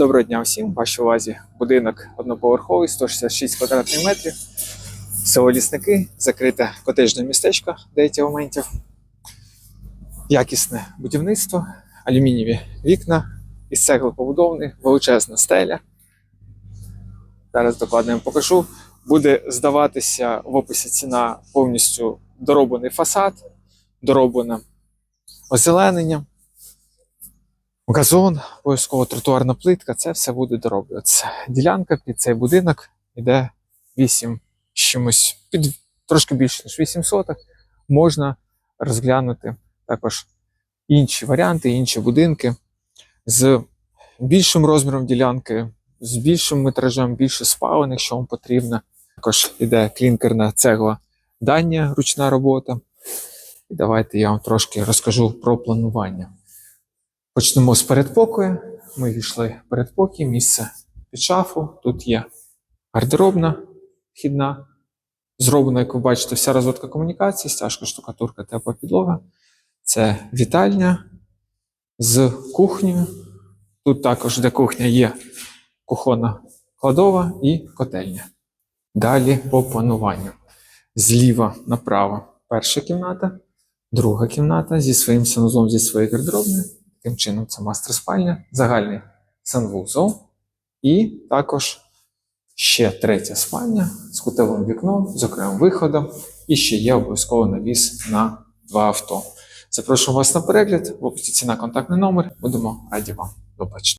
Доброго дня всім. Вашій увазі будинок одноповерховий, 166 квадратних метрів. Село Лісники, закрите котежне містечко деяких моментів. Якісне будівництво, алюмінієві вікна, із цегли побудований, величезна стеля. Зараз докладно вам покажу. Буде здаватися в описі ціна повністю дороблений фасад, дороблене озеленення, газон, обов'язково тротуарна плитка, це все буде дороблюватися. Ділянка під цей будинок іде 8 чимось, під трошки більше ніж 8 соток. Можна розглянути також інші варіанти, інші будинки з більшим розміром ділянки, з більшим метражем, більше спалень, якщо вам потрібно. Також іде клінкерна цегла дання, ручна робота. І давайте я вам трошки розкажу про планування. Почнемо з передпокою. Ми війшли в передпокій, місце під шафу. Тут є гардеробна вхідна. Зроблена, як ви бачите, вся розводка комунікації, стяжка, штукатурка, тепла підлога. Це вітальня з кухнею. Тут також, де кухня, є кухонна кладова і котельня. Далі по плануванню. Зліва направо перша кімната, друга кімната зі своїм санузлом, зі своєю гардеробною. Таким чином, це мастер спальня, загальний санвузол, і також ще третя спальня з кутовим вікном, з окремим виходом, і ще є обов'язково навіс на два авто. Запрошую вас на перегляд. В описі ціна контактний номер. Будемо раді вам. До.